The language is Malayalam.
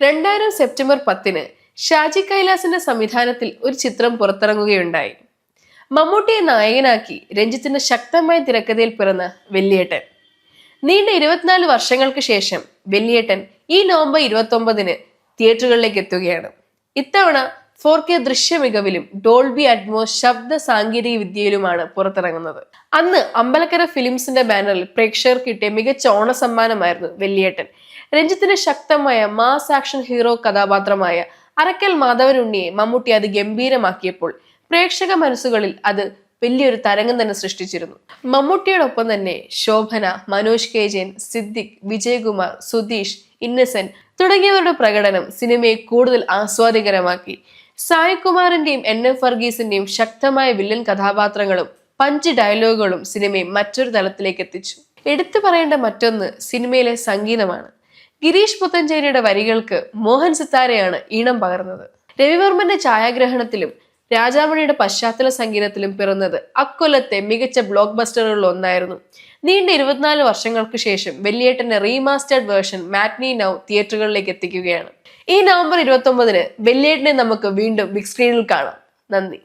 രണ്ടായിരം സെപ്റ്റംബർ പത്തിന് ഷാജി കൈലാസിന്റെ സംവിധാനത്തിൽ ഒരു ചിത്രം പുറത്തിറങ്ങുകയുണ്ടായി. മമ്മൂട്ടിയെ നായകനാക്കി രഞ്ജിത്തിന്റെ ശക്തമായ തിരക്കഥയിൽ പിറന്ന വെള്ളിയേട്ടൻ. നീണ്ട ഇരുപത്തിനാല് വർഷങ്ങൾക്ക് ശേഷം വെള്ളിയേട്ടൻ ഈ നവംബർ ഇരുപത്തി തിയേറ്ററുകളിലേക്ക് എത്തുകയാണ്. ഇത്തവണ ഫോർ കെ ദൃശ്യ മികവിലും ഡോൾബി അറ്റ്മോസ് ശബ്ദ സാങ്കേതിക വിദ്യയിലുമാണ് പുറത്തിറങ്ങുന്നത്. അന്ന് അമ്പലക്കര ഫിലിംസിന്റെ ബാനറിൽ പ്രേക്ഷകർ കിട്ടിയ മികച്ച ഓണ സമ്മാനമായിരുന്നു വെള്ളിയേട്ടൻ. രഞ്ജിത്തിന്റെ ശക്തമായ മാസ് ആക്ഷൻ ഹീറോ കഥാപാത്രമായ അറക്കൽ മാധവനുണ്ണിയെ മമ്മൂട്ടി അത് ഗംഭീരമാക്കിയപ്പോൾ പ്രേക്ഷക മനസ്സുകളിൽ അത് വലിയൊരു തരംഗം തന്നെ സൃഷ്ടിച്ചിരുന്നു. മമ്മൂട്ടിയോടൊപ്പം തന്നെ ശോഭന മനോജ് കെ ജയൻ സിദ്ദിഖ് വിജയകുമാർ സുധീഷ് ഇന്നസെന്റ് തുടങ്ങിയവരുടെ പ്രകടനം സിനിമയെ കൂടുതൽ ആസ്വാദികരമാക്കി. സായികുമാറിന്റെയും എൻ എഫ് വർഗീസിന്റെയും ശക്തമായ വില്ലൻ കഥാപാത്രങ്ങളും പഞ്ച് ഡയലോഗുകളും സിനിമയെ മറ്റൊരു തലത്തിലേക്ക് എത്തിച്ചു. എടുത്തു പറയേണ്ട മറ്റൊന്ന് സിനിമയിലെ സംഗീതമാണ്. ഗിരീഷ് പുത്തഞ്ചേരിയുടെ വരികൾക്ക് മോഹൻ സിത്താരയാണ് ഈണം പകർന്നത്. രവിവർമ്മന്റെ ഛായാഗ്രഹണത്തിലും രാജാമണിയുടെ പശ്ചാത്തല സംഗീതത്തിലും പിറന്നത് അക്കൊല്ലത്തെ മികച്ച ബ്ലോക്ക് ബസ്റ്ററുകളിൽ ഒന്നായിരുന്നു. നീണ്ട ഇരുപത്തിനാല് വർഷങ്ങൾക്ക് ശേഷം വെള്ളിയേട്ടന്റെ റീമാസ്റ്റേർഡ് വേർഷൻ മാറ്റ്നി നൗ തിയേറ്ററുകളിലേക്ക് എത്തിക്കുകയാണ്. ഈ നവംബർ ഇരുപത്തി ഒമ്പതിന് വെള്ളിയേട്ടനെ നമുക്ക് വീണ്ടും ബിഗ് സ്ക്രീനിൽ കാണാം. നന്ദി.